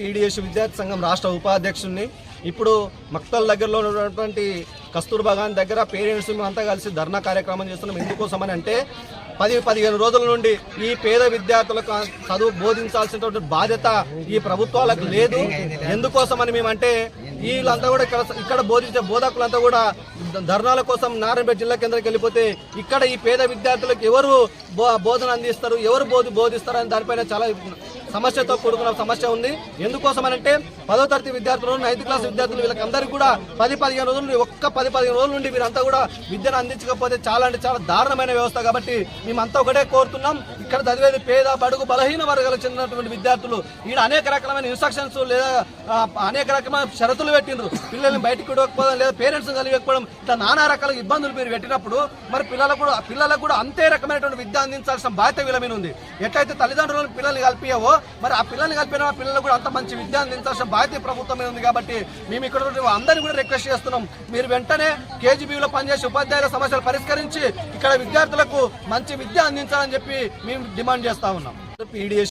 PDS విద్యార్థి సంఘం రాష్ట్ర ఉపాధ్యక్షుడిని ఇప్పుడు మక్తల్ దగ్గరలో ఉన్నటువంటి కస్తూర్బా గాంధీ దగ్గర పేరెంట్స్ మేమంతా కలిసి ధర్నా కార్యక్రమం చేస్తున్నాం. ఎందుకోసమని అంటే పది పదిహేను రోజుల నుండి ఈ పేద విద్యార్థులకు చదువు బోధించాల్సినటువంటి బాధ్యత ఈ ప్రభుత్వాలకు లేదు. ఎందుకోసమని మేమంటే వీళ్ళంతా కూడా ఇక్కడ ఇక్కడ బోధించే బోధకులంతా కూడా ధర్నాల కోసం నారాయణపేట జిల్లా కేంద్రానికి వెళ్ళిపోతే ఇక్కడ ఈ పేద విద్యార్థులకు ఎవరు బో- బోధన అందిస్తారు ఎవరు బోధి బోధిస్తారు అని దానిపైన చాలా సమస్యతో కూడుకున్న సమస్య ఉంది. ఎందుకోసం అంటే పదో తరగతి విద్యార్థులు నైన్త్ క్లాస్ విద్యార్థులు వీళ్ళకందరికీ కూడా పది పదిహేను రోజుల నుండి ఒక్క పది పదిహేను రోజుల నుండి వీరంతా కూడా విద్యను అందించకపోతే చాలా అంటే చాలా దారుణమైన వ్యవస్థ కాబట్టి మేమంతా ఒకటే కోరుతున్నాం. ఇక్కడ చదివేది పేద బడుగు బలహీన వర్గాలకు చెందినటువంటి విద్యార్థులు ఈడ అనేక రకమైన ఇన్స్ట్రక్షన్స్ లేదా అనేక రకమైన షరతులు పెట్టిండ్రు. పిల్లల్ని బయటికి విడవకపోవడం లేదా పేరెంట్స్ కలిగిపోవడం ఇట్లా నానా రకాల ఇబ్బందులు మీరు పెట్టినప్పుడు మరి పిల్లలకు కూడా పిల్లలకు కూడా అంతే రకమైనటువంటి విద్య అందించాల్సిన బాధ్యత వీళ్ళ మీద ఉంది. ఎట్లయితే తల్లిదండ్రులను పిల్లల్ని కలిపియావో మరి ఆ పిల్లల్ని కలిపిన పిల్లలు కూడా అంత మంచి విద్య అందించాల్సిన బాధ్యత ప్రభుత్వమే ప్రభుత్వం మీద ఉంది కాబట్టి మేము ఇక్కడ అందరినీ కూడా రిక్వెస్ట్ చేస్తున్నాం. మీరు వెంటనే కేజీబీలో పనిచేసే ఉపాధ్యాయుల సమస్యలు పరిష్కరించి ఇక్కడ విద్యార్థులకు మంచి విద్య అందించాలని చెప్పి మేము డిమాండ్ చేస్తా ఉన్నాం. పీడిఎస్